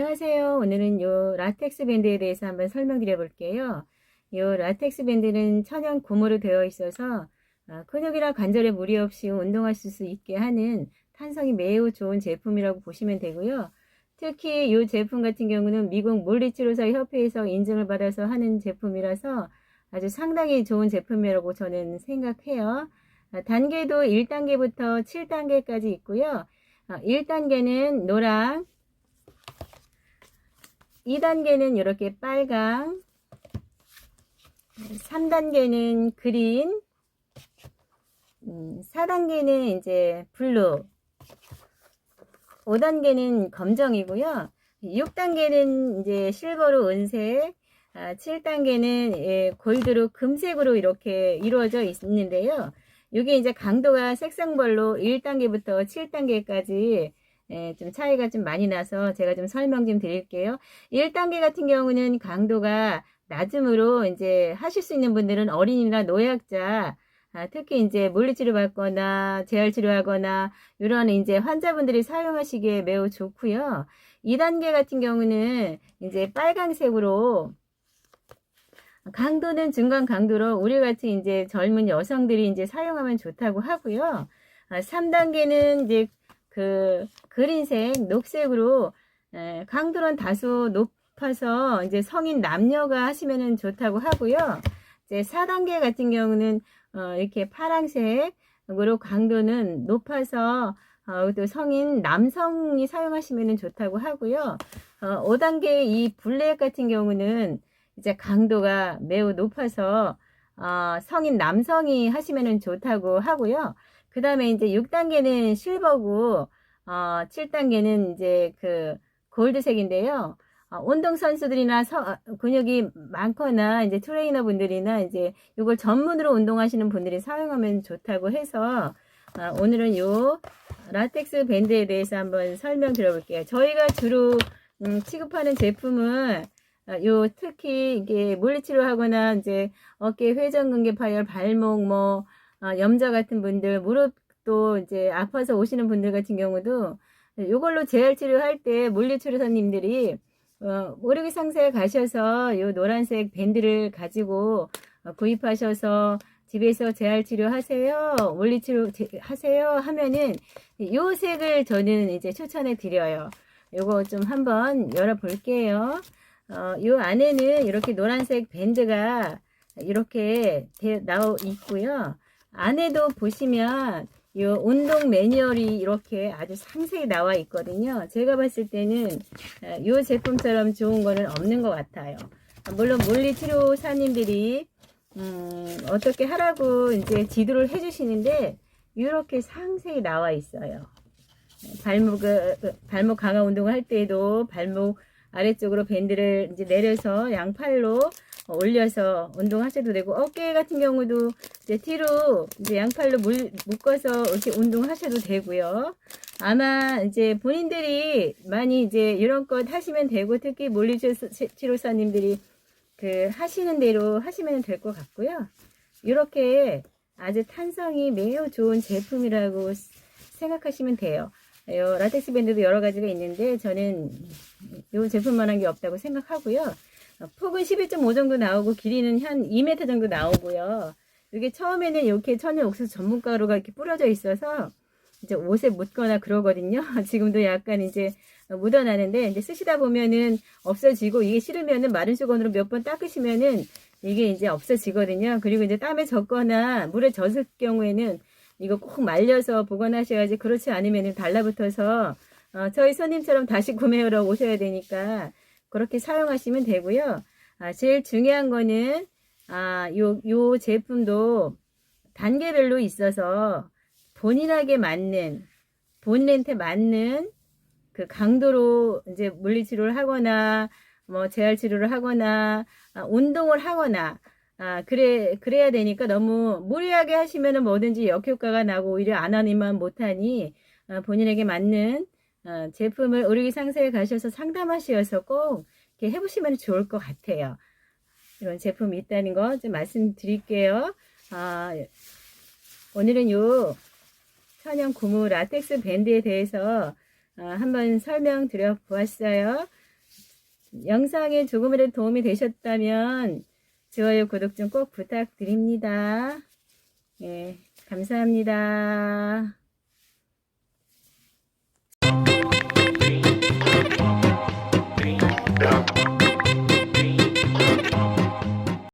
안녕하세요. 오늘은 요 라텍스 밴드에 대해서 한번 설명드려 볼게요. 요 라텍스 밴드는 천연 고무로 되어 있어서 어, 근육이나 관절에 무리 없이 운동하실 수 있게 하는 탄성이 매우 좋은 제품이라고 보시면 되고요. 특히 이 제품 같은 경우는 미국 물리치료사 협회에서 인증을 받아서 하는 제품이라서 아주 상당히 좋은 제품이라고 저는 생각해요. 아, 단계도 1단계부터 7단계까지 있고요. 1단계는 노랑, 2단계는 이렇게 빨강, 3단계는 그린, 4단계는 이제 블루, 5단계는 검정이고요. 6단계는 이제 실버로 은색, 7단계는 예, 골드로 금색으로 이렇게 이루어져 있는데요. 이게 이제 강도가 색상별로 1단계부터 7단계까지 예, 좀 차이가 좀 많이 나서 제가 좀 설명 좀 드릴게요. 1단계 같은 경우는 강도가 낮음으로 이제 하실 수 있는 분들은 어린이나 노약자, 아, 특히 이제 물리치료 받거나 재활치료 하거나 이런 이제 환자분들이 사용하시기에 매우 좋고요. 2단계 같은 경우는 이제 빨강색으로 강도는 중간 강도로 우리 같이 이제 젊은 여성들이 이제 사용하면 좋다고 하고요. 아, 3단계는 이제 그 그린색, 녹색으로 에, 강도는 다소 높아서 이제 성인 남녀가 하시면 좋다고 하고요. 이제 4단계 같은 경우는 어, 이렇게 파란색으로 강도는 높아서 어, 또 성인 남성이 사용하시면 좋다고 하고요. 어, 5단계 이 블랙 같은 경우는 이제 강도가 매우 높아서 어, 성인 남성이 하시면 좋다고 하고요. 그 다음에 이제 6단계는 실버고 어, 7단계는 이제 그 골드색인데요. 어, 운동 선수들이나 서, 어, 근육이 많거나 이제 트레이너 분들이나 이제 이걸 전문으로 운동하시는 분들이 사용하면 좋다고 해서 어, 오늘은 요 라텍스 밴드에 대해서 한번 설명 드려볼게요. 저희가 주로 음, 취급하는 제품은 아, 요 특히 이게 물리치료하거나 이제 어깨 회전근개 파열, 발목 뭐 어, 염좌 같은 분들 무릎 도 이제 아파서 오시는 분들 같은 경우도 요걸로 재활 치료할 때 물리 치료사님들이 어, 모르기 상세에 가셔서 요 노란색 밴드를 가지고 어, 구입하셔서 집에서 재활 치료 하세요, 물리 치료 제, 하세요 하면은 요 색을 저는 이제 추천해 드려요. 요거 좀 한번 열어 볼게요. 어, 요 안에는 이렇게 노란색 밴드가 이렇게 나와 있고요. 안에도 보시면 요 운동 매뉴얼이 이렇게 아주 상세히 나와 있거든요. 제가 봤을 때는 어, 요 제품처럼 좋은 거는 없는 것 같아요. 물론 물리치료사님들이 음, 어떻게 하라고 이제 지도를 해주시는데 이렇게 상세히 나와 있어요. 발목 발목 강화 운동을 할 때에도 발목 아래쪽으로 밴드를 이제 내려서 양팔로 올려서 운동하셔도 되고 어깨 같은 경우도 이제 뒤로 이제 양팔로 물, 묶어서 이렇게 운동하셔도 되고요. 아마 이제 본인들이 많이 이제 이런 것 하시면 되고 특히 물리치료사님들이 그 하시는 대로 하시면 될 것 같고요. 이렇게 아주 탄성이 매우 좋은 제품이라고 생각하시면 돼요. 요 라텍스 밴드도 여러 가지가 있는데 저는 이 제품만한 게 없다고 생각하고요. 폭은 11.5 정도 나오고 길이는 한 2m 정도 나오고요. 이게 처음에는 이렇게 천연 옥수수 전문가루가 이렇게 뿌려져 있어서 이제 옷에 묻거나 그러거든요. 지금도 약간 이제 묻어나는데 이제 쓰시다 보면은 없어지고 이게 싫으면은 마른 수건으로 몇 번 닦으시면은 이게 이제 없어지거든요. 그리고 이제 땀에 젖거나 물에 젖을 경우에는 이거 꼭 말려서 보관하셔야지 그렇지 않으면 달라붙어서 어, 저희 손님처럼 다시 구매하러 오셔야 되니까 그렇게 사용하시면 되고요. 아, 제일 중요한 거는 아, 요, 요 제품도 단계별로 있어서 본인에게 맞는 본인한테 맞는 그 강도로 이제 물리치료를 하거나 뭐 재활치료를 하거나 아, 운동을 하거나 아, 그래, 그래야 되니까 너무 무리하게 하시면은 뭐든지 역효과가 나고 오히려 안 하니만 못하니, 어, 본인에게 맞는, 어, 제품을 의료기 상세에 가셔서 상담하셔서 꼭 이렇게 해보시면 좋을 것 같아요. 이런 제품이 있다는 거 좀 말씀드릴게요. 아, 오늘은 요 천연 고무 라텍스 밴드에 대해서 어, 한번 설명드려 보았어요. 영상에 조금이라도 도움이 되셨다면 좋아요, 구독 좀 꼭 부탁드립니다. 예, 감사합니다.